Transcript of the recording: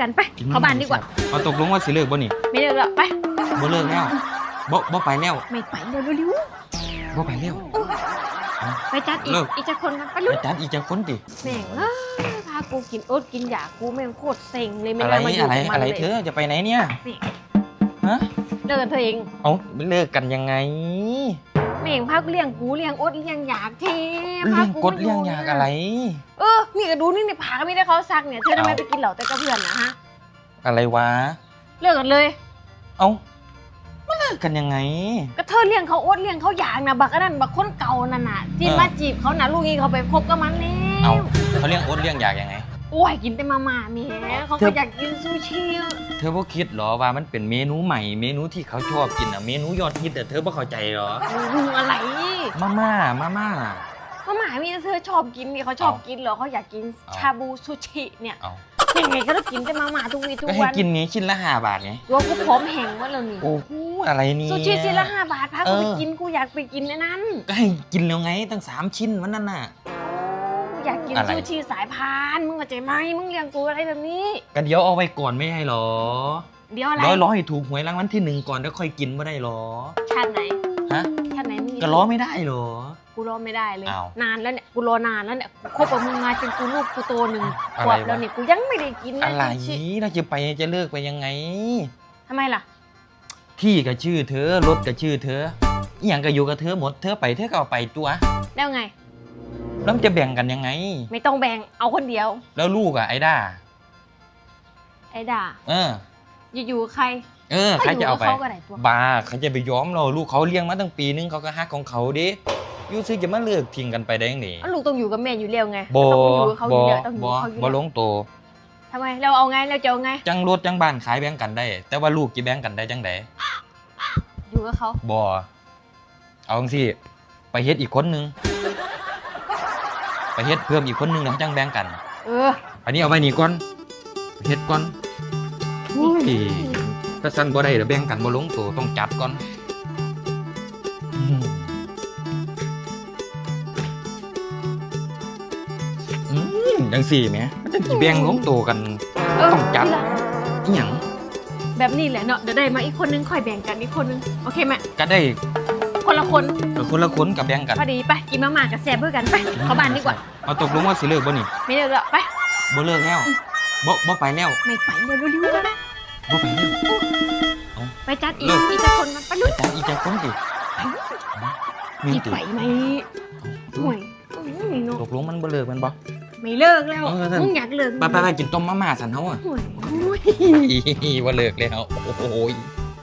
กันไปเข้าบ้านดีกว่าเอาตกลงว่าสิเลิกบ่นี่ไม่เลิกแล้วไปบ่เลิกแล้วบ่บ่ไปแล้วไม่ไปเร็วเร็วบ่ไปแล้วๆไปจัดอีกเลิกอีกจะคนกันไปไปลุยจัดอีกจังคนติแม่งเอ้ยพากูกินโอ๊ตกินหยากูแม่งโคตรเซ็งเลยไม่อะไรได้มาอยู่อะไรกับมันอะไรเลยเธอจะไปไหนเนี่ยนี่ฮะเลิกกันเธอเองเอาเลิกกันยังไง แม่งพากูเลี้ยงกูเลี้ยงโอ๊ตเลี้ยงหยาเทเลี้ยงกดพเลี้ยงยากอะไร เออนี่ก็ดูนี่ในผาก็ไม่ได้เขาซักเนี่ยเธอทำไมเอาไปกินเหล่าแต่กับเพื่อนนะฮะอะไรวะเลิกกันเลย เอามาเลิกกันยังไง ก็เธอเลี้ยงเขาโอ๊ตเลี้ยงเขาหยางนะบักอันนั้นบักคนเก่านั่นน่ะที่เออมาจีบเขานะลูกนี้เขาไปคบกับมันแล้เอาวเขาเลี้ยงโอ๊ตเลี้ยงยากยังไง โอ้ยกินแต่มาม่าแหม่เขาเธก็ออยากกินซูชิเธอบ่คิดเหรอว่ามันเป็นเมนูใหม่ เมนูที่เขาชอบกินอะ เมนูยอดฮิตแต่เธอบ่เข้าใจเหรอมึงอะไรมาม่า มาม่า มาม่ามีแต่เธอชอบกินนี่เขาชอบเอากินเหรอเขาอยากกินเอา ชาบูซูชิเนี่ยเอายังไงก็ต้องกินแต่มาม่าทุกวีทุกก็ให้วันกินนี้ชิ้นละห้าบาทไง ตัวกูพร้อมแห้งว่าแล้วนี่โอ้โหอะไรเนี่ย ซูชิชิ้นละห้าบาทพาเอกูอไปกินกูอยากไปกินในนั้น ก็ให้กินแล้วไงตั้งสามชิ้นวันนั้นน่ะกู อยากกินอะไร ซูชิสายพานมึงเข้าใจไหมมึงเลี้ยงกูอะไรแบบนี้ก็เดี๋ยวเอาไว้ก่อนไม่ให้หรอเดี๋ยวอะไรร้อยร้อยให้ถูกหวยรางวัลที่หนึ่งก่อนแล้วค่อยกินไม่ได้หรอ ชาติไหนฮะ ชาติไหนมึงก็ร้อไม่ได้หรอ กูรอไม่ได้เลย อ้าวนานแล้วเนี่ยกูรอนานแล้วเนี่ยกูคบกับมึงมาจนกูลูกกูโตหนึ่งอะขไรววะบแล้วเนี่ยกูยังไม่ได้กินนะอะไรซูชิเราจะไปจะเลิกไปยังไง ทำไมล่ะ ที่ก็ชื่อเธอรถก็ชื่อเธออหย่างก็อยู่กับเธอหมดเธอไปเธอก็เอาไปตัว แล้วไง แล้วมันจะแบ่งกันยังไง ไม่ต้องแบ่งเอาคนเดียว แล้วลูกอะไอ้ด้าไอ้ด่าเออ อยู่ๆใครเออใครจะเอาไป ยู่กับเขาก็ได้ตัวบ้าเขาจะไปย้อมเราลูกเขาเลี้ยงมาตั้งปีนึงเขาก็ฮักของเขาดิยูซื้อจะมาเลิกทิ้งกันไปได้ยังไงอ้าวลูกต้องอยู่กับแม่อยู่แล้วไงบต้องอยู่กับเขาอบยู่อแล้วต้องอยู่บอกับเขาอยู่บอลแล้วงโต ทำไมเราเอาไงเราจะเอาไง จังรถจังบ้านขายแบ่งกันได้ แต่ว่าลูกจะแบ่งกันได้จังไดอยู่กับเขาบอเอาจังสิไปเฮ็ดอีกคนนึง ไปเฮ็ดเพิ่มอีกคนนึงแล้วจังแบ่งกัน เอออันนี้เอาไว้นี่ก่อนเฮ็ดก่อนอุ้ยถ้าสั่นบ่ได้เดี๋ยวแบ่งกันบ่ลงโตต้องจัดก่อนอืมอืมจังสี่แหมมันจะสิแบ่งลงโตกันเออต้องจัดทีหลังอีหยังแบบนี้แหละเนาะเดี๋ยวได้มาอีกคนนึงค่อยแบ่งกันอีกคนนึงโอเคไหมก็ได้ คนละคน เออคนละคนกับแบ่งกันพอดีไปกินมาม่ากับแซ่บเพื่อกันไปเข้าบ้านดีกว่า เอาตกลงว่าสิเลิกบ่นี่ไม่เลิกแล้วไป บ่เลิกแล้วบ่บ่ไปแล้วไม่ไปเร็วเร็วๆบ่ไปแล้วไปจัดอีเลิกกอีกสักคนกันไปลุยจัดอีกจังคนติมีพี่ติไปไหมห่วยอุ้ยเนาะตกลงมันบ่เลิกแมันบ่ไม่เลิกแล้วเออท่านมึงอยากเลิกไปไปไปกินต้มมาม่าสันเฮาอะห่วยอุ้ยบ่เลิกแล้วโอ้โหย